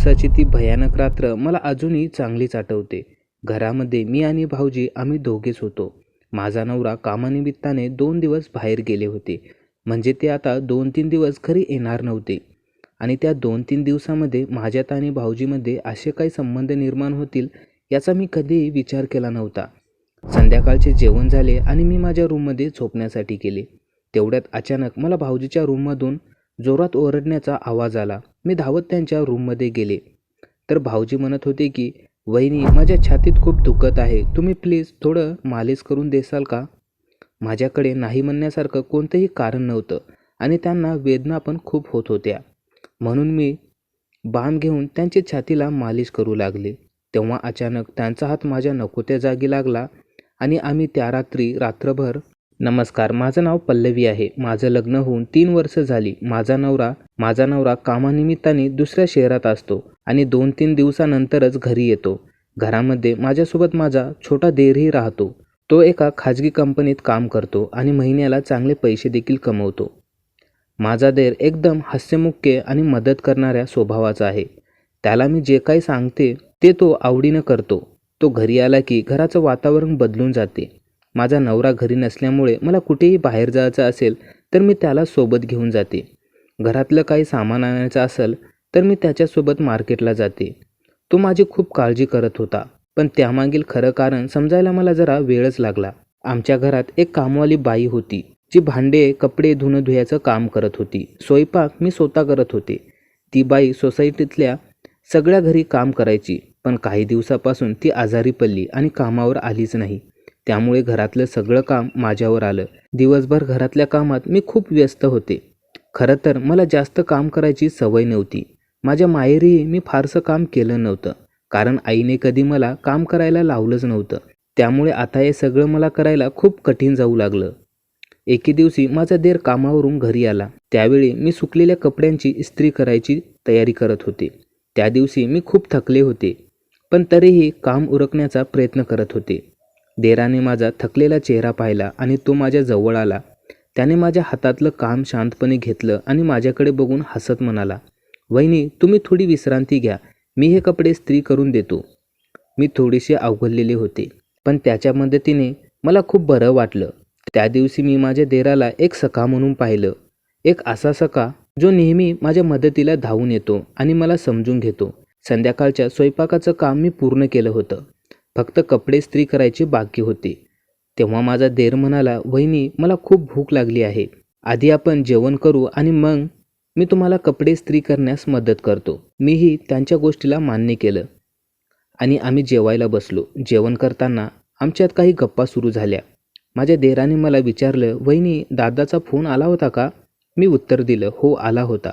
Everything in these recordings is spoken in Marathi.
दिवसाची ती भयानक रात्र मला अजूनही चांगलीच आठवते. घरामध्ये मी आणि भाऊजी आम्ही दोघेच होतो. माझा नवरा कामानिमित्ताने दोन दिवस बाहेर गेले होते. म्हणजे ते आता दोन तीन दिवस घरी येणार नव्हते. आणि त्या दोन तीन दिवसामध्ये माझ्यात आणि भाऊजीमध्ये असे काही संबंध निर्माण होतील याचा मी कधीही विचार केला नव्हता. संध्याकाळचे जेवण झाले आणि मी माझ्या रूममध्ये झोपण्यासाठी गेले. तेवढ्यात अचानक मला भाऊजीच्या रूममधून जोरात ओरडण्याचा आवाज आला. मी धावत त्यांच्या रूममध्ये गेले. तर भाऊजी म्हणत होते की वहिनी माझ्या छातीत खूप दुखत आहे. तुम्ही प्लीज थोडं मालिश करून देसाल का? माझ्याकडे नाही म्हणण्यासारखं कोणतंही कारण नव्हतं आणि त्यांना वेदना पण खूप होत होत्या. म्हणून मी बाम घेऊन त्यांच्या छातीला मालिश करू लागले. तेव्हा अचानक त्यांचा हात माझ्या नको त्या जागी लागला आणि आम्ही त्या रात्री रात्रभर नमस्कार माझं नाव पल्लवी आहे. माझं लग्न होऊन तीन वर्ष झाली. माझा नवरा माझा नवरा कामानिमित्ताने दुसऱ्या शहरात असतो आणि दोन तीन दिवसानंतरच घरी येतो. घरामध्ये माझ्यासोबत माझा छोटा देरही राहतो. तो एका खाजगी कंपनीत काम करतो आणि महिन्याला चांगले पैसे देखील कमवतो. माझा देर एकदम हास्यमुख्य आणि मदत करणाऱ्या स्वभावाचा आहे. त्याला मी जे काही सांगते ते तो आवडीनं करतो. तो घरी आला की घराचं वातावरण बदलून जाते. माझा नवरा घरी नसल्यामुळे मला कुठेही बाहेर जायचं असेल तर मी त्याला सोबत घेऊन जाते. घरातलं काही सामान आणायचं असेल तर मी त्याच्यासोबत मार्केटला जाते. तो माझी खूप काळजी करत होता पण त्यामागील खरं कारण समजायला मला जरा वेळच लागला. आमच्या घरात एक कामवाली बाई होती जी भांडे कपडे धुणं धुयाचं काम करत होती. स्वयंपाक मी स्वतः करत होते. ती बाई सोसायटीतल्या सगळ्या घरी काम करायची पण काही दिवसापासून ती आजारी पडली आणि कामावर आलीच नाही. त्यामुळे घरातलं सगळं काम माझ्यावर आलं. दिवसभर घरातल्या कामात मी खूप व्यस्त होते. खरं तर मला जास्त काम करायची सवय नव्हती. माझ्या माहेरीही मी फारसं काम केलं नव्हतं. कारण आईने कधी मला काम करायला लावलंच नव्हतं. त्यामुळे आता हे सगळं मला करायला खूप कठीण जाऊ लागलं. एके दिवशी माझा देर कामावरून घरी आला. त्यावेळी मी सुकलेल्या कपड्यांची इस्त्री करायची तयारी करत होते. त्या दिवशी मी खूप थकले होते. पण तरीही काम उरकण्याचा प्रयत्न करत होते. देराने माझा थकलेला चेहरा पाहिला आणि तो माझ्या जवळ आला. त्याने माझ्या हातातलं काम शांतपणे घेतलं आणि माझ्याकडे बघून हसत म्हणाला वहिनी तुम्ही थोडी विश्रांती घ्या. मी हे कपडे स्त्री करून देतो. मी थोडेसे अवघडलेले होते पण त्याच्या मदतीने मला खूप बरं वाटलं. त्या दिवशी मी माझ्या देराला एक सखा म्हणून पाहिलं. एक असा सखा जो नेहमी माझ्या मदतीला धावून येतो आणि मला समजून घेतो. संध्याकाळच्या स्वयंपाकाचं काम मी पूर्ण केलं होतं. फक्त कपडे स्त्री करायचे बाकी होते. तेव्हा माझा देर म्हणाला वहिनी मला खूप भूक लागली आहे. आधी आपण जेवण करू आणि मग मी तुम्हाला कपडे स्त्री करण्यास मदत करतो. मीही त्यांच्या गोष्टीला मान्य केलं. आणि आम्ही जेवायला बसलो. जेवण करताना आमच्यात काही गप्पा सुरू झाल्या. माझ्या देराने मला विचारलं वहिनी दादाचा फोन आला होता का? मी उत्तर दिलं हो आला होता.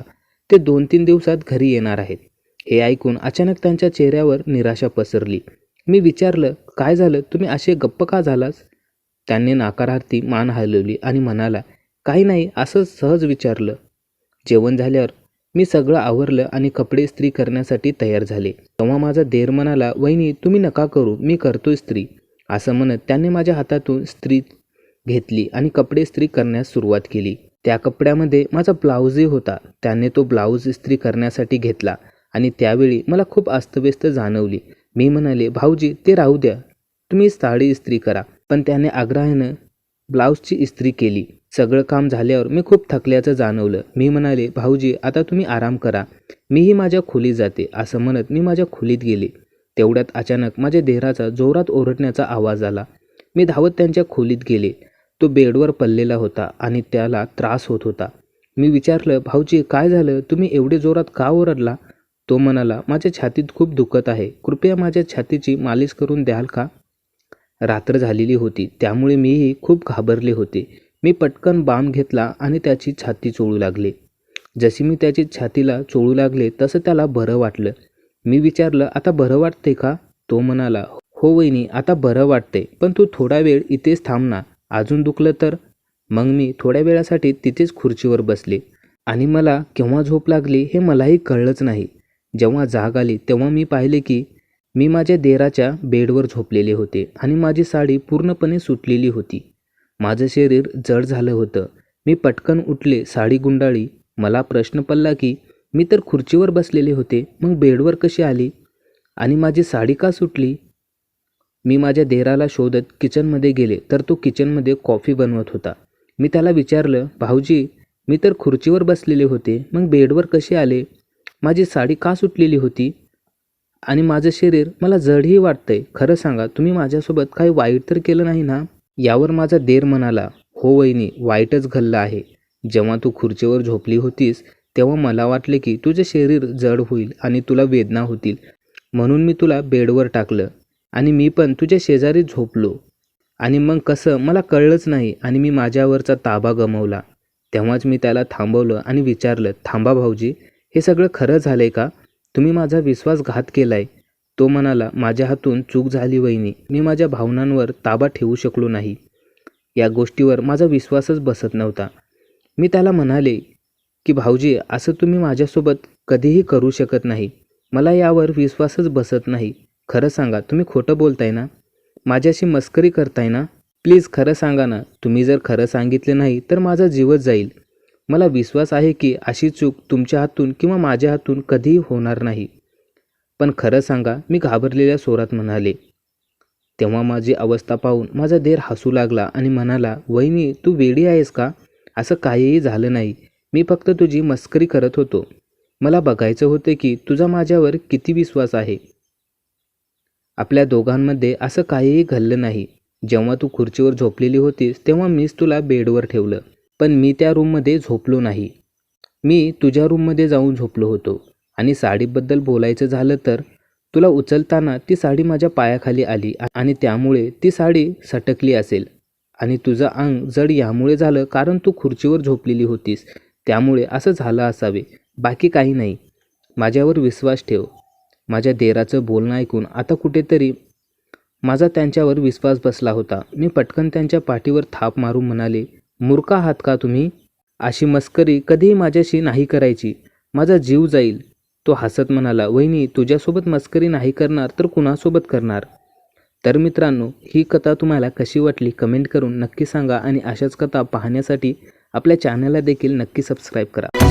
ते दोन तीन दिवसात घरी येणार आहेत. हे ऐकून अचानक त्यांच्या चेहऱ्यावर निराशा पसरली. मी विचारलं काय झालं? तुम्ही असे गप्प का झालास? त्यांनी नाकारार्थी मान हलवली आणि म्हणाला काही नाही असं सहज विचारलं. जेवण झाल्यावर मी सगळं आवरलं आणि कपडे स्त्री करण्यासाठी तयार झाले. तेव्हा माझा देर म्हणाला वहिनी तुम्ही नका करू मी करतोय स्त्री असं म्हणत त्याने माझ्या हातातून स्त्री घेतली आणि कपडे स्त्री करण्यास सुरुवात केली. त्या कपड्यामध्ये माझा ब्लाऊजही होता. त्याने तो ब्लाऊज इस्त्री करण्यासाठी घेतला आणि त्यावेळी मला खूप अस्तव्यस्त जाणवली. मी म्हणाले भाऊजी ते राहू द्या. तुम्ही साडी इस्त्री करा. पण त्याने आग्रहानं ब्लाऊजची इस्त्री केली. सगळं काम झाल्यावर मी खूप थकल्याचं जाणवलं. मी म्हणाले भाऊजी आता तुम्ही आराम करा. मीही माझ्या खोलीत जाते असं म्हणत मी माझ्या खोलीत गेले. तेवढ्यात अचानक माझ्या देहराचा जोरात ओरडण्याचा आवाज आला. मी धावत त्यांच्या खोलीत गेले. तो बेडवर पडलेला होता आणि त्याला त्रास होत होता. मी विचारलं भाऊजी काय झालं? तुम्ही एवढे जोरात का ओरडला? तो म्हणाला माझ्या छातीत खूप दुखत आहे. कृपया माझ्या छातीची मालिश करून द्याल का? रात्र झालेली होती. त्यामुळे मीही खूप घाबरले होते. मी पटकन बाम घेतला आणि त्याची छाती चोळू लागले. जशी मी त्याची छातीला चोळू लागले तसं त्याला बरं वाटलं. मी विचारलं आता बरं वाटते का? तो म्हणाला हो वहिनी आता बरं वाटते पण तू थोडा वेळ इथेच थांब ना. अजून दुखलं तर? मग मी थोड्या वेळासाठी तिथेच खुर्चीवर बसले. आणि मला केव्हा झोप लागली हे मलाही कळलंच नाही. जेव्हा जाग आली तेव्हा मी पाहिले की मी माझ्या देराच्या बेडवर झोपलेले होते आणि माझी साडी पूर्णपणे सुटलेली होती. माझं शरीर जड झालं होतं. मी पटकन उठले साडी गुंडाळी. मला प्रश्न पडला की मी तर खुर्चीवर बसलेले होते मग बेडवर कशी आली? आणि माझी साडी का सुटली? मी माझ्या देराला शोधत किचनमध्ये गेले तर तो किचनमध्ये कॉफी बनवत होता. मी त्याला विचारलं भाऊजी मी तर खुर्चीवर बसलेले होते मग बेडवर कसे आले? माझी साडी का सुटलेली होती? आणि माझं शरीर मला जडही वाटतंय. खरं सांगा तुम्ही माझ्यासोबत काही वाईट तर केलं नाही ना? यावर माझा देर म्हणाला हो वहिनी वाईटच घडलं आहे. जेव्हा तू खुर्चीवर झोपली होतीस तेव्हा मला वाटले की तुझे शरीर जड होईल आणि तुला वेदना होतील. म्हणून मी तुला बेडवर टाकलं आणि मी पण तुझ्या शेजारी झोपलो. आणि मग कसं मला कळलंच नाही आणि मी माझ्यावरचा ताबा गमवला. तेव्हाच मी त्याला थांबवलं आणि विचारलं थांबा भाऊजी हे सगळं खरं झालं आहे का? तुम्ही माझा विश्वासघात केला आहे तो म्हणाला माझ्या हातून चूक झाली वहिनी. मी माझ्या भावनांवर ताबा ठेवू शकलो नाही. या गोष्टीवर माझा विश्वासच बसत नव्हता. मी त्याला म्हणाले की भाऊजी असं तुम्ही माझ्यासोबत कधीही करू शकत नाही. मला यावर विश्वासच बसत नाही. खरं सांगा तुम्ही खोटं बोलताय ना? माझ्याशी मस्करी करताय ना? प्लीज खरं सांगा ना. तुम्ही जर खरं सांगितले नाही तर माझा जीवच जाईल. मला विश्वास आहे की अशी चूक तुमच्या हातून किंवा माझ्या हातून कधीही होणार नाही. पण खरं सांगा मी घाबरलेल्या स्वरात म्हणाले तेव्हा माझी अवस्था पाहून माझा देर हसू लागला आणि म्हणाला वहिनी तू वेडी आहेस का? असं काहीही झालं नाही. मी फक्त तुझी मस्करी करत होतो. मला बघायचं होते की तुझा माझ्यावर किती विश्वास आहे. आपल्या दोघांमध्ये असं काहीही घडलं नाही. जेव्हा तू खुर्चीवर झोपलेली होतीस तेव्हा मीच तुला बेडवर ठेवलं. पण मी त्या रूममध्ये झोपलो नाही. मी तुझ्या रूममध्ये जाऊन झोपलो होतो आणि साडीबद्दल बोलायचं झालं तर तुला उचलताना ती साडी माझ्या पायाखाली आली आणि त्यामुळे ती साडी सटकली असेल. आणि तुझं अंग जड यामुळे झालं कारण तू खुर्चीवर झोपलेली होतीस. त्यामुळे असं झालं असावे. बाकी काही नाही. माझ्यावर विश्वास ठेव. माझ्या देराचं बोलणं ऐकून आता कुठेतरी माझा त्यांच्यावर विश्वास बसला होता. मी पटकन त्यांच्या पाठीवर थाप मारून म्हणाले मूर्ख आहात का तुम्ही? अशी मस्करी कधीही माझ्याशी नाही करायची. माझा जीव जाईल. तो हसत म्हणाला वहिनी तुझ्यासोबत मस्करी नाही करणार तर कुणासोबत करणार? तर मित्रांनो ही कथा तुम्हाला कशी वाटली कमेंट करून नक्की सांगा आणि अशाच कथा पाहण्यासाठी आपल्या चॅनलला देखील नक्की सबस्क्राईब करा.